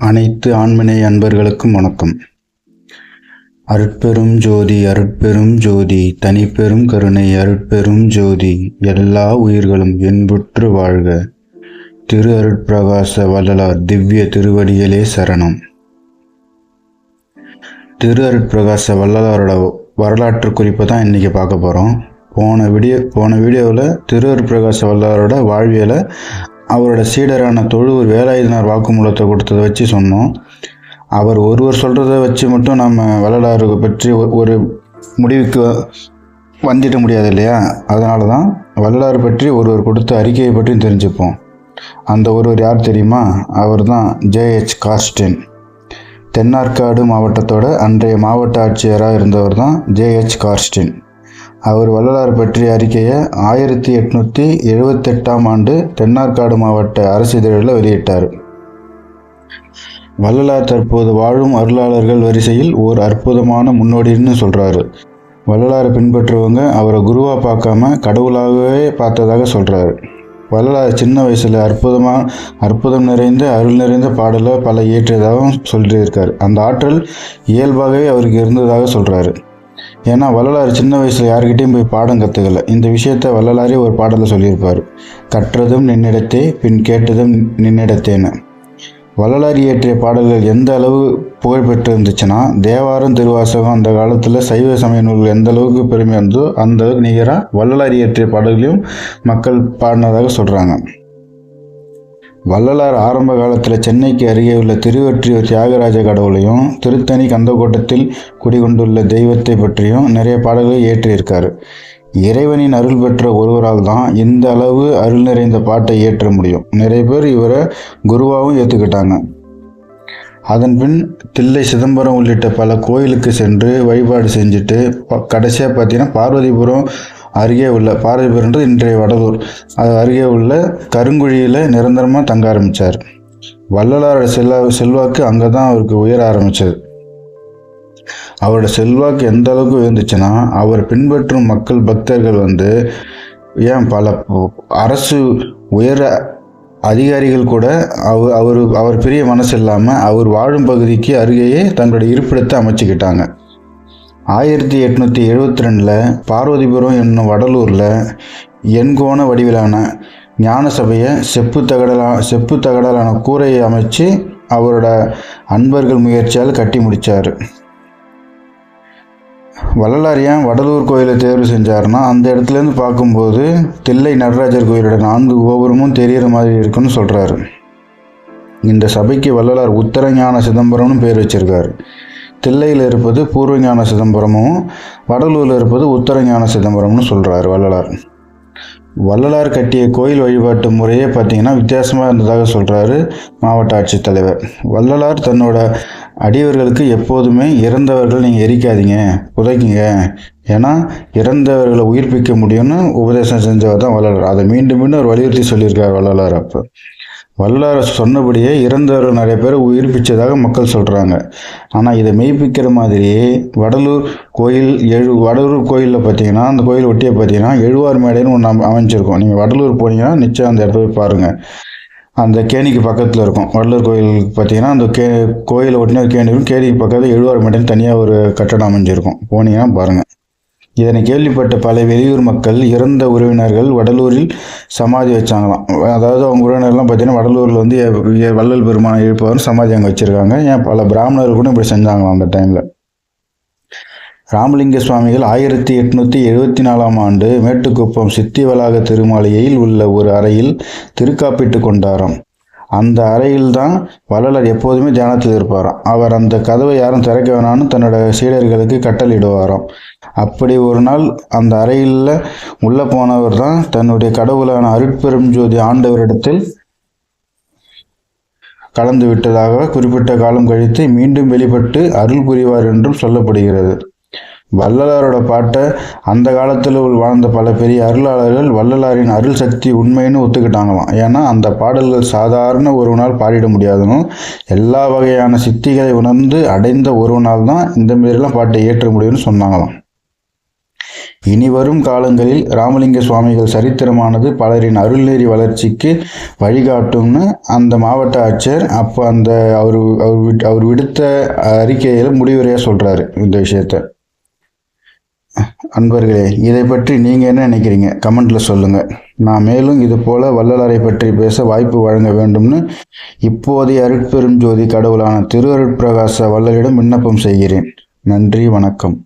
அனைத்து ஆண்மனை அன்பர்களுக்கும் வணக்கம். அருட்பெரும் ஜோதி அருட்பெரும் ஜோதி தனிப்பெரும் கருணை அருட்பெரும் ஜோதி எல்லா உயிர்களும் என்புற்று வாழ்க. திரு அருட்பிரகாச வள்ளலார் திவ்ய திருவடிகளே சரணம். திரு அருட்பிரகாச வள்ளலாரோட வரலாற்று குறிப்பை தான் இன்றைக்கி பார்க்க போகிறோம் போன வீடியோ போன வீடியோவில் திரு அருட்பிரகாச வள்ளலாரோட வாழ்வியலை அவரோட சீடரான தொழுவூர் வேலாயுதனார் வாக்குமூலத்தை கொடுத்ததை வச்சு சொன்னோம். அவர் ஒருவர் சொல்கிறத வச்சு மட்டும் நம்ம வள்ளலாறு பற்றி ஒரு முடிவுக்கு வந்துட முடியாது இல்லையா? அதனால தான் வள்ளலாறு பற்றி ஒருவர் கொடுத்த அறிக்கையை பற்றியும் தெரிஞ்சுப்போம். அந்த ஒருவர் யார் தெரியுமா? அவர் தான் ஜேஹெச் காஸ்டின். தென்னார்காடு மாவட்டத்தோட அன்றைய மாவட்ட ஆட்சியராக இருந்தவர் தான் ஜேஹெச் கார்ஸ்டின் அவர் வள்ளலார் பற்றிய அறிக்கையை ஆயிரத்தி எட்நூற்றி எழுபத்தெட்டாம் ஆண்டு தென்னார்காடு மாவட்ட அரசு இதழில் வெளியிட்டார். வள்ளலார் தற்போது வாழும் அருளாளர்கள் வரிசையில் ஓர் அற்புதமான முன்னோடின்னு சொல்கிறாரு வள்ளலாரை பின்பற்றுவங்க அவரை குருவாக பார்க்காம கடவுளாகவே பார்த்ததாக சொல்கிறாரு வள்ளலார் சின்ன வயசில் அற்புதமாக அற்புதம் நிறைந்த அருள் நிறைந்த பாடலை பல இயற்றியதாகவும் சொல்லியிருக்காரு. அந்த ஆற்றல் இயல்பாகவே அவருக்கு இருந்ததாக சொல்கிறாரு ஏன்னா வள்ளலார் சின்ன வயசில் யாருக்கிட்டையும் போய் பாடம் கற்றுக்கல இந்த விஷயத்தை வள்ளலாரே ஒரு பாடலில் சொல்லியிருப்பார். கற்றதும் நின்னிடத்தே பின் கேட்டதும் நின்னிடத்தேன்னு. வள்ளலார் இயற்றிய பாடல்கள் எந்த அளவு புகழ்பெற்று இருந்துச்சுன்னா தேவாரம் திருவாசகம் அந்த காலத்தில் சைவ சமய நூல்கள் எந்த அளவுக்கு பெருமை இருந்தோ அந்த அளவுக்கு நிகராக வள்ளலார் இயற்றிய பாடல்களையும் மக்கள் பாடினதாக சொல்கிறாங்க வள்ளலார் ஆரம்ப காலத்தில் சென்னைக்கு அருகே உள்ள திருவற்றியூர் தியாகராஜ கடவுளையும் திருத்தணி கந்தக்கோட்டத்தில் குடிகொண்டுள்ள தெய்வத்தை பற்றியும் நிறைய பாடல்களை இயற்றியிருக்கார். இறைவனின் அருள் பெற்ற ஒருவரால் தான் இந்த அளவு அருள் நிறைந்த பாட்டை இயற்ற முடியும். நிறைய பேர் இவரை குருவாகவும் ஏற்றுக்கிட்டாங்க அதன்பின் தில்லை சிதம்பரம் உள்ளிட்ட பல கோயிலுக்கு சென்று வழிபாடு செஞ்சுட்டு கடைசியாக பார்த்தீங்கன்னா பார்வதிபுரம் அருகே உள்ள பார்வதிபுரம்ன்றது இன்றைய வடலூர் அது அருகே உள்ள கருங்குழியில் நிரந்தரமாக தங்க ஆரம்பித்தார் வள்ளலாரோட செல்வா செல்வாக்கு அங்கே தான் அவருக்கு உயர ஆரம்பித்தது அவரோட செல்வாக்கு எந்த அளவுக்கு உயர்ந்துச்சுன்னா அவர் பின்பற்றும் மக்கள் பக்தர்கள் வந்து ஏன் பல அரசு உயர அதிகாரிகள் கூட அவர் அவர் அவர் பெரிய மனசு இல்லாமல் அவர் வாழும் பகுதிக்கு அருகேயே தங்களுடைய இருப்பிடத்தை அமைச்சுக்கிட்டாங்க. ஆயிரத்தி எட்நூற்றி எழுபத்தி ரெண்டில் பார்வதிபுரம் என்னும் வடலூரில் எண்கோண வடிவிலான ஞான சபையை செப்பு தகடலா செப்பு தகடலான கூரையை அமைச்சு அவரோட அன்பர்கள் முயற்சியால் கட்டி முடித்தார் வள்ளலார் ஏன் வடலூர் கோயிலை தேர்வு செஞ்சாருன்னா அந்த இடத்துலேருந்து பார்க்கும்போது தில்லை நடராஜர் கோயிலோட நான்கு கோபுரமும் தெரிகிற மாதிரி இருக்குன்னு சொல்கிறாரு இந்த சபைக்கு வள்ளலார் உத்தரஞான சிதம்பரம்னு பேர் வச்சிருக்காரு. தில்லையில் இருப்பது பூர்வஞான சிதம்பரமும் வடலூரில் இருப்பது உத்தரஞான சிதம்பரம்னு சொல்கிறார் வள்ளலார். வள்ளலார் கட்டிய கோயில் வழிபாட்டு முறையே பார்த்தீங்கன்னா வித்தியாசமாக இருந்ததாக சொல்கிறாரு மாவட்ட ஆட்சித்தலைவர். வள்ளலார் தன்னோட அடியவர்களுக்கு எப்போதுமே இறந்தவர்கள் நீங்கள் எரிக்காதீங்க புதைக்குங்க. ஏன்னா இறந்தவர்களை உயிர்ப்பிக்க முடியும்னு உபதேசம் செஞ்சவர் தான் வள்ளலார். அதை மீண்டும் மீண்டும் அவர் வலியுறுத்தி சொல்லியிருக்கார் வள்ளலார் அப்போ. வள்ளலார் சொன்னபடியே இறந்தவர்கள் நிறைய பேர் உயிர்ப்பிச்சதாக மக்கள் சொல்கிறாங்க ஆனால் இதை மெய்ப்பிக்கிற மாதிரியே வடலூர் கோயில் எழு வடலூர் கோயிலில் பார்த்தீங்கன்னா அந்த கோயில் ஒட்டியே பார்த்தீங்கன்னா எழுவார் மேடைன்னு ஒன்று அம- அமைஞ்சிருக்கும். நீங்கள் வடலூர் போனீங்கன்னா நிச்சயம் அந்த இடத்துல போய் பாருங்கள் அந்த கேணிக்கு பக்கத்தில் இருக்கும். வடலூர் கோயிலுக்கு பார்த்தீங்கன்னா அந்த கே கோயிலை ஒட்டின ஒரு கேணி இருக்கும் கேணிக்கு பக்கத்தில் எழுவார் மேடைன்னு தனியாக ஒரு கட்டடம் அமைஞ்சிருக்கும். போனீங்கன்னா பாருங்கள் இதனை கேள்விப்பட்ட பல வெளியூர் மக்கள் இறந்த உறவினர்கள் வடலூரில் சமாதி வச்சாங்களாம். அதாவது அவங்க உறவினர்லாம் பார்த்தீங்கன்னா வடலூரில் வந்து வள்ளல் பெருமானை எழுப்பவர் சமாதி அங்கே வச்சுருக்காங்க. ஏன் பல பிராமணர்கள் கூட இப்படி செஞ்சாங்களாம் அந்த டைமில் ராமலிங்க சுவாமிகள் ஆயிரத்தி எட்நூற்றி எழுபத்தி நாலாம் ஆண்டு மேட்டுக்குப்பம் சித்தி வளாக திருமாளிகையில் உள்ள ஒரு அறையில் திருக்காப்பிட்டு கொண்டாராம். அந்த அறையில் தான் வள்ளலர் எப்போதுமே தியானத்தில் இருப்பாராம். அவர் அந்த கதவை யாரும் திறக்க வேணாம்னு தன்னோட சீடர்களுக்கு கட்டளையிடுவாராம் அப்படி ஒரு நாள் அந்த அறையில் உள்ளே போனவர் தான் தன்னுடைய கடவுளான அருட்பெரும் ஜோதி ஆண்டவரிடத்தில் கலந்து விட்டதாக குறிப்பிட்ட காலம் கழித்து மீண்டும் வெளிப்பட்டு அருள் புரிவார் என்றும் சொல்லப்படுகிறது. வள்ளலாரோட பாட்டை அந்த காலத்தில் வாழ்ந்த பல பெரிய அருளாளர்கள் வள்ளலாரின் அருள் சக்தி உண்மைன்னு ஒத்துக்கிட்டாங்களாம். ஏன்னா அந்த பாடல்கள் சாதாரண ஒருவனால் பாடிட முடியாதுன்னு எல்லா வகையான சித்திகளை உணர்ந்து அடைந்த ஒருவனால் தான் இந்த மாரிலாம் பாட்டை இயற்ற முடியும்னு சொன்னாங்களாம். இனி வரும் காலங்களில் ராமலிங்க சுவாமிகள் சரித்திரமானது பலரின் அருள்நெறி வளர்ச்சிக்கு வழிகாட்டும்னு அந்த மாவட்ட ஆட்சியர் அப்போ அந்த அவர் அவர் விட்- அவர் விடுத்த அறிக்கையில் முடிவுரையாக சொல்கிறாரு இந்த விஷயத்த. அன்பர்களே இதை பற்றி நீங்கள் என்ன நினைக்கிறீங்க? கமெண்டில் சொல்லுங்கள் நான் மேலும் இது போல வள்ளலாரை பற்றி பேச வாய்ப்பு வழங்க வேண்டும்னு இப்போதைய அருட்பெரும் ஜோதி கடவுளான திருவருட்பிரகாச வள்ளலிடம் விண்ணப்பம் செய்கிறேன். நன்றி வணக்கம்.